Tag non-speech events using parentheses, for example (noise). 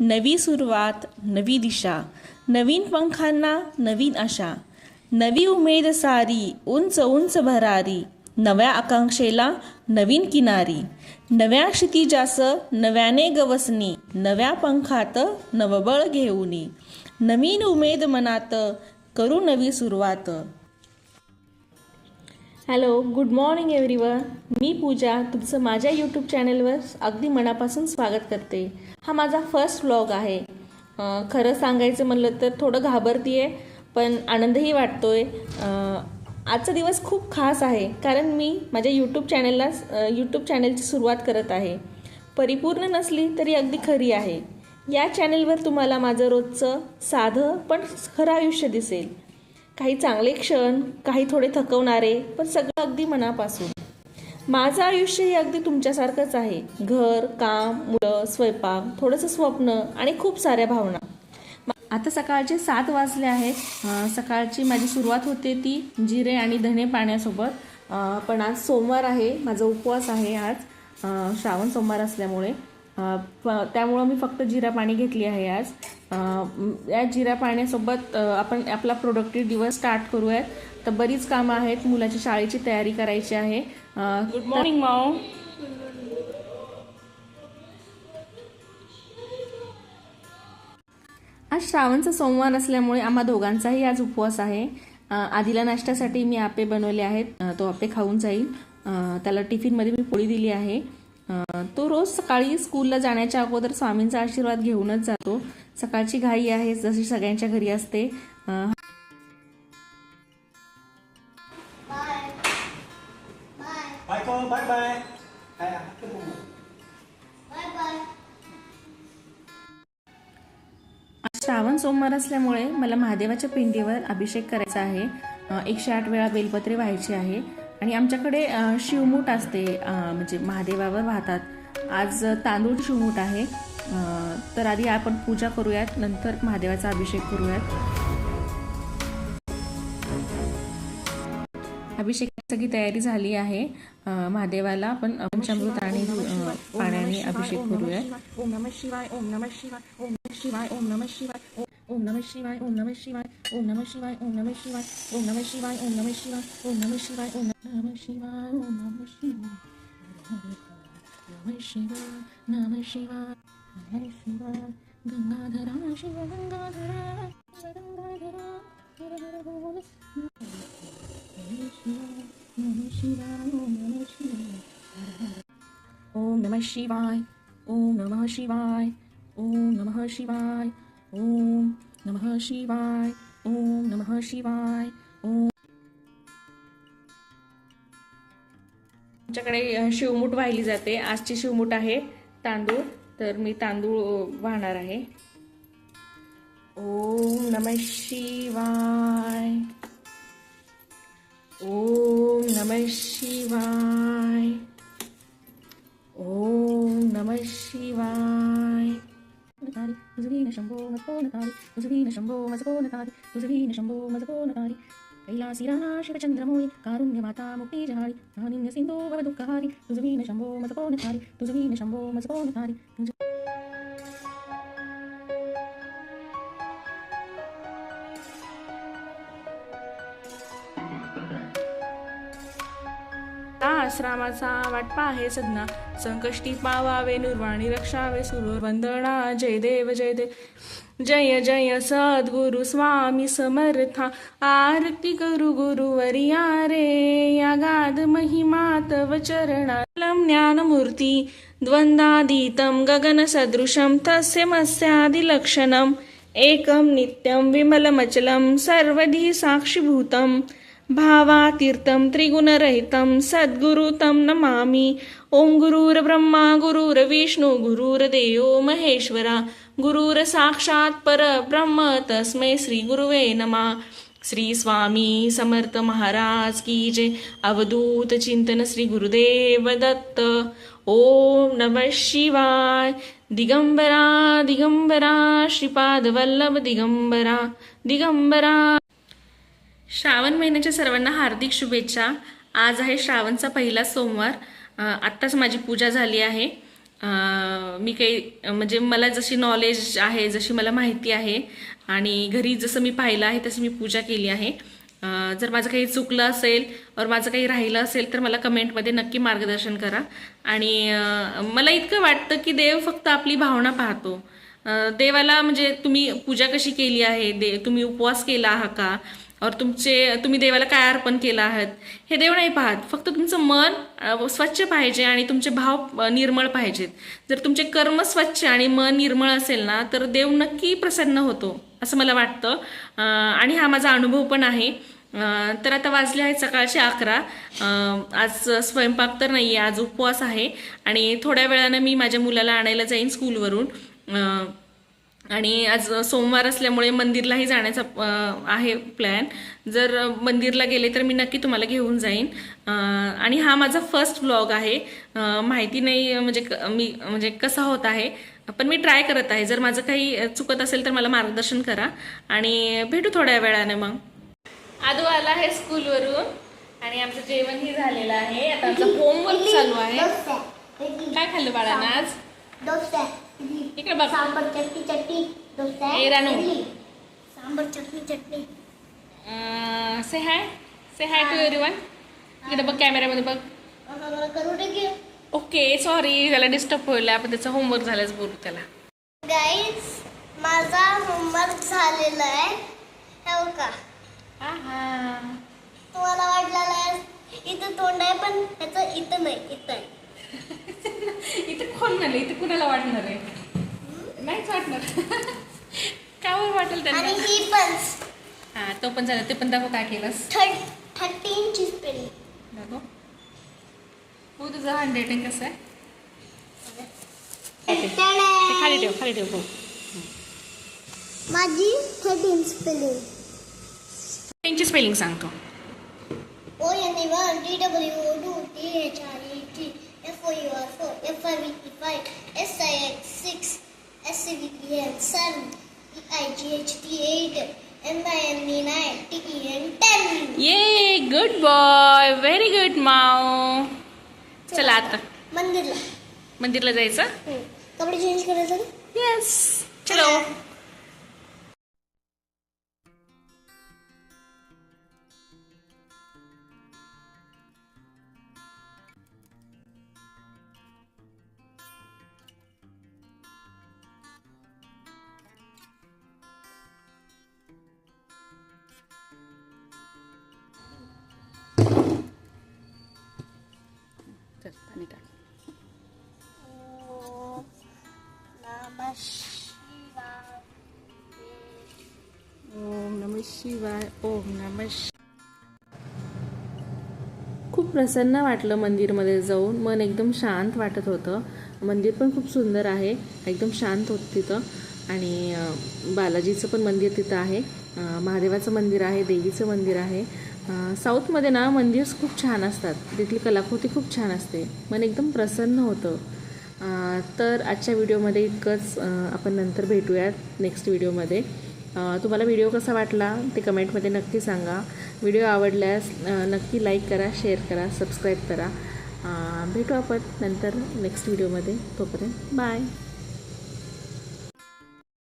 नवी सुरुवात नवी दिशा नवीन पंखांना नवीन आशा नवी उमेद सारी उंच उंच भरारी नव्या आकांक्षेला नवीन किनारी नव्या क्षितिजास नव्याने गवसणी नव्या पंखात नवबळ घेऊनी नवीन उमेद मनात करू नवी सुरुवात. हॅलो गुड मॉर्निंग एव्हरीवन मी पूजा तुमचं माझ्या यूट्यूब चॅनेलवर अगदी मनापासून स्वागत करते. हा माझा फर्स्ट व्लॉग आहे. खरं सांगायचं म्हणलं तर थोडं घाबरती आहे पण आनंदही वाटतो आहे आजचा दिवस खूप खास आहे कारण मी माझ्या यूट्यूब चॅनलला यूट्यूब चॅनेलची सुरुवात करत आहे. परिपूर्ण नसली तरी अगदी खरी आहे. या चॅनेलवर तुम्हाला माझं रोजचं साधं पण खरं आयुष्य दिसेल. काही चांगले क्षण काही थोडे थकवणारे पण सगळं अगदी मनापासून. माझं आयुष्य हे अगदी तुमच्यासारखंच आहे. घर काम मुलं स्वयंपाक थोडंसं स्वप्न आणि खूप साऱ्या भावना. आता सकाळचे सात वाजले आहेत. सकाळची माझी सुरुवात होते ती जिरे आणि धणे पाण्यासोबत. पण आज सोमवार आहे. माझा उपवास आहे आज. श्रावण सोमवार असल्यामुळे. प- त्यामुळं मी फक्त जिरा पाणी घेतली आहे आज. या जिरा पाण्यासोबत आपण आपला प्रोडक्टिव्ह दिवस स्टार्ट करूयात. तर बरीच कामं आहेत मुलाच्या शाळेची तयारी करायची आहे. गुड मॉर्निंग माऊ आज श्रावणचा सोमवार असल्यामुळे आम्हा दोघांचाही आज उपवास आहे. आधीला नाश्त्यासाठी मी आपे बनवले आहेत. तो आपे खाऊन जाईल. त्याला टिफिनमध्ये मी पोळी दिली आहे. तो रोज सकाळी स्कूलला जाण्याच्या अगोदर स्वामींचा आशीर्वाद घेऊनच जातो. सकाळची घाई आहे जशी सगळ्यांच्या घरी असते. श्रावण सोमवार असल्यामुळे मला महादेवाच्या पिंडीवर अभिषेक करायचा आहे. एकशे आठ वेळा बेलपत्रे व्हायचे आहे. आणि आमच्याकडे अ, शिवमूठ असते म्हणजे महादेवावर वाहतात आज तांदूळ शिवमूठ आहे तर आधी आपण पूजा करूयात नंतर महादेवाचा अभिषेक करूयात अभिषेकाची सगळी तयारी झाली आहे महादेवाला आपण पंचामृत आणि पाण्याने अभिषेक करूयात ओम नमः शिवाय ओम नमः शिवाय ओम शिवाय ओम नमः शिवाय ओम नमः शिवाय ओम नमः शिवाय ओम नम शिवाय ओम नम शिवाय ओम नम शिवाय ओम नम शिवाय ओम नम शिवाय ओम Namah Shivaya, Namah Shivaya, Namah Shivaya, Namah Shivaya, Hare Shivaya, Gangadhara Shiva Gangadhara, Gangadhara, Hare Hare Bol, Hare Shivaya, Namah Shivaya, Namah Shivaya, Om Namah Shivaya, Om Namah Shivaya, Om Namah Shivaya, Om Namah Shivaya, Om Namah Shivaya, Om आमच्याकडे शिवमूठ वाहिली जाते. आजची शिवमूठ आहे तांदूळ. तर मी तांदूळ वाहणार आहे. ओम नम शिवाय. ओम नम शिवाय. ओम नम शिवाय. नतारी तुझवीन शंभो मजको नतारी तुझवीन शंभो मजको नतारी तुझवीन शंभो मजको नकारी कैलासी राणा शिवचंद्रमोळी कारुण्य माता मुक्ती जहारी कानिन्य सिंधू भव दुःखहारी तुझवीन शंभो मजको नतारी तुझवीन शंभो मजको नतारी तुझ आश्रमाचा वाटपा आहे सदना संकष्टी पावावे निर्वाणी रक्षावे सुरूर वंदना जय देव जय देव. जय जय सद्गुरु स्वामी समर्था. आरती करू गुरुवरिया रे या गाद महिमा तव चरणालम ज्ञानमूर्ती. द्वंद्वातीतं गगनसदृशं तस्य मस्यादिलक्षणम्. एकं नित्यं विमलमचलं सर्वधी साक्षिभूतम् भावातीर्थं त्रिगुणरहितं सद्गुरु तं नमामि. ॐ गुरुर्ब्रह्मा गुरुर्विष्णु गुरुर्देवो महेश्वरा. गुरुर्साक्षात् परब्रह्म तस्मै श्रीगुरुवे नमः. श्री स्वामी समर्थ महाराज की जय. अवधूत चिंतन श्री गुरुदेव दत्त. ओम नमः शिवाय. दिगंबरा दिगंबरा श्रीपाद वल्लभ दिगंबरा दिगंबरा. श्रावण महिन्याच्या सर्वांना हार्दिक शुभेच्छा. आज आहे श्रावणचा पहिला सोमवार. आत्ताच माझी पूजा झाली आहे. मी काही म्हणजे मला जशी नॉलेज आहे जशी मला माहिती आहे आणि घरी जसं मी पाहिलं आहे तशी मी पूजा केली आहे. जर माझं काही चुकलं असेल और माझं काही राहिलं असेल तर मला कमेंटमध्ये नक्की मार्गदर्शन करा. आणि मला इतकं वाटतं की देव फक्त आपली भावना पाहतो. देवाला म्हणजे तुम्ही पूजा कशी केली आहे दे तुम्ही उपवास केला आहात का? और तुमचे तुम्ही देवाला काय अर्पण केलं आहात हे देव नाही पाहत. फक्त तुमचं मन स्वच्छ पाहिजे आणि तुमचे भाव निर्मळ पाहिजेत. जर तुमचे कर्म स्वच्छ आणि मन निर्मळ असेल ना तर देव नक्की प्रसन्न होतो असं मला वाटतं. आणि हा माझा अनुभव पण आहे. तर आता वाजले आहेत सकाळचे अकरा. आज स्वयंपाक तर नाही आहे आज उपवास आहे. आणि थोड्या वेळानं मी माझ्या मुलाला आणायला जाईन स्कूलवरून आणि आज सोमवार असल्यामुळे मंदिरलाही जाण्याचा आहे प्लॅन जर मंदिरला गेले तर मी नक्की तुम्हाला घेऊन जाईन. आणि हा माझा फर्स्ट व्लॉग आहे. माहिती नाही म्हणजे मी म्हणजे कसा होत आहे पण मी ट्राय करत आहे. जर माझं काही चुकत असेल तर मला मार्गदर्शन करा आणि भेटू थोड्या वेळाने मग. आदू आला आहे स्कूलवरून आणि आमचं जेवणही झालेलं आहे. आता आमचं होमवर्क चालू आहे. काय खाल्लं बाळानं आज? इकडे बघ. सांबर चटणी चटणी डोसा ए, Ranu. Sambar chutney chutney. Say hi say hi to everyone इकडे बघ कॅमेऱ्यामध्ये बघ. करू दे ओके सॉरी त्याला डिस्टर्ब होईल. आपण त्याचा होमवर्क झाल्याच बोलू त्याला. गाईज माझा होमवर्क झालेला आहे. हो का तुम्हाला वाटलेलं आहे इथं तोंड आहे पण त्याचं इथं नाही इथं आहे. (laughs) इथे कोण नाही इथे कुणाला वाटणार आहे? नाहीच वाटणार. का बरं वाटेल आणि त्यांना ही पण. हा तो पण झाला. ते पण दाखव काय केलंस. थर्टी इंची स्पेलिंग दाखव. हो तुझं हँड रायटिंग कसं आहे? ते खाली ठेव खाली ठेव हो. माझी थर्टीन स्पेलिंग त्यांची स्पेलिंग सांगतो. O N A one D W O two T H for you are F four F I V E five S I X six S C V E N seven E I G H T eight M I N E nine T E N ten ये good boy very good माऊ चला आता मंदिरला मंदिरला जायचं कपडे change करायचं yes चलो चल, पाणी टाक. ओम नमः शिवाय. ओम नम शिवाय ओम नम खूप प्रसन्न वाटलं मंदिरमध्ये जाऊन. मन एकदम शांत वाटत होतं. मंदिर पण खूप सुंदर आहे. एकदम शांत होतं तिथं. आणि बालाजीचं पण मंदिर तिथं आहे. महादेवाचं मंदिर आहे देवीचं मंदिर आहे. साऊथमध्ये ना मंदिर्स खूप छान असतात. तिथली कलाकृती खूप छान असते. मन एकदम प्रसन्न होतं. तर आजच्या व्हिडिओमध्ये इतकंच. आपण नंतर भेटूयात नेक्स्ट व्हिडिओमध्ये. तुम्हाला व्हिडिओ कसा वाटला ते कमेंटमध्ये नक्की सांगा. व्हिडिओ आवडल्यास नक्की लाईक करा शेअर करा सबस्क्राईब करा. भेटू आपण नंतर नेक्स्ट व्हिडिओमध्ये. तोपर्यंत बाय.